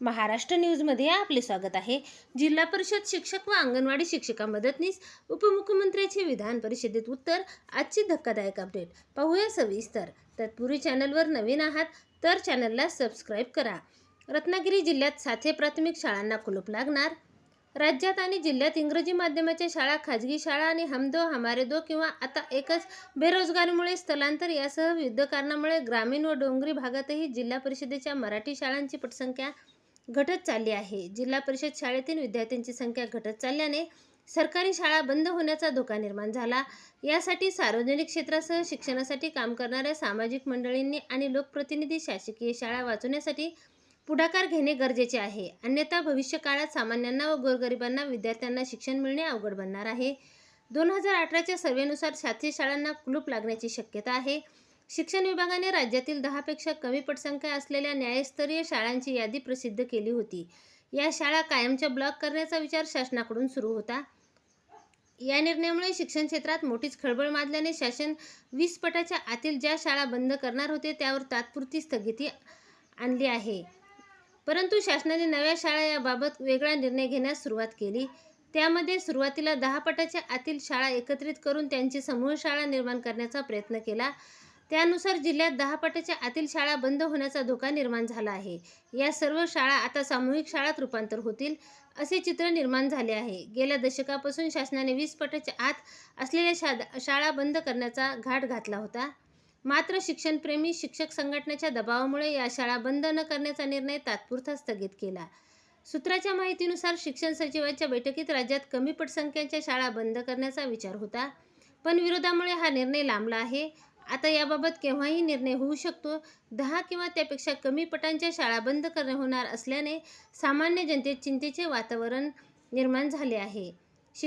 महाराष्ट्र न्यूजमध्ये आपले स्वागत आहे. जिल्हा परिषद शिक्षक व अंगणवाडी शिक्षिका मदतनीस उपमुख्यमंत्र्याचे विधान परिषदेत उत्तर आजची धक्कादायक अपडेट पाहूया सविस्तर. तत्पूर्वी चॅनलवर नवीन आहात तर चॅनलला सबस्क्राईब करा. रत्नागिरी जिल्ह्यात साथे प्राथमिक शाळांना कुलूप लागणार. राज्यात आणि जिल्ह्यात इंग्रजी माध्यमाच्या शाळा खाजगी शाळा आणि हमदो हमारे दो किंवा आता एकच बेरोजगारीमुळे स्थलांतर यासह विविध कारणामुळे ग्रामीण व डोंगरी भागातही जिल्हा परिषदेच्या मराठी शाळांची पटसंख्या घटत चालली आहे. जिल्हा परिषद शाळेतील विद्यार्थ्यांची संख्या घटत चालल्याने सरकारी शाळा बंद होण्याचा धोका निर्माण झाला. यासाठी सार्वजनिक क्षेत्रासह शिक्षणासाठी काम करणाऱ्या सामाजिक मंडळींनी आणि लोकप्रतिनिधी शासकीय शाळा वाचवण्यासाठी पुढाकार घेणे गरजेचे आहे. अन्यथा भविष्य काळात सामान्यांना व गोरगरिबांना विद्यार्थ्यांना शिक्षण मिळणे अवघड बनणार आहे. दोन हजार अठराच्या सर्वेनुसार सातशे शाळांना कुलूप लागण्याची शक्यता आहे. शिक्षण विभागाने राज्यातील दहापेक्षा कमी पटसंख्या असलेल्या न्यायस्तरीय शाळांची यादी प्रसिद्ध केली होती. या शाळा कायमच्या ब्लॉक करण्याचा विचार शासनाकडून सुरू होता. या निर्णयामुळे शिक्षण क्षेत्रात मोठीच खळबळ माजल्याने शासन वीस पटाच्या आतील ज्या शाळा बंद करणार होते त्यावर तात्पुरती स्थगिती आणली आहे. परंतु शासनाने नव्या शाळा याबाबत वेगळा निर्णय घेण्यास सुरुवात केली. त्यामध्ये सुरुवातीला दहा पटाच्या आतील शाळा एकत्रित करून त्यांची समूह शाळा निर्माण करण्याचा प्रयत्न केला. त्यानुसार जिल्ह्यात दहा पटाच्या आतील शाळा बंद होण्याचा धोका निर्माण झाला आहे. या सर्व शाळा आता सामूहिक शाळात रूपांतर होतील असे चित्र निर्माण झाले आहे. गेल्या दशकापासून शासनाने वीस पटाच्या आत असलेल्या शा शाळा बंद करण्याचा घाट घातला होता. मात्र शिक्षणप्रेमी शिक्षक संघटनेच्या दबावामुळे या शाळा बंद न करण्याचा निर्णय तात्पुरता स्थगित केला. सूत्राच्या माहितीनुसार शिक्षण सचिवांच्या बैठकीत राज्यात कमी पटसंख्येच्या शाळा बंद करण्याचा विचार होता पण विरोधामुळे हा निर्णय लांबला आहे. आता याबाबत केव्हाही निर्णय होऊ शकतो. दहा किंवा त्यापेक्षा कमी पटांच्या शाळा बंद करणे होणार असल्याने सामान्य जनतेत चिंतेचे वातावरण निर्माण झाले आहे.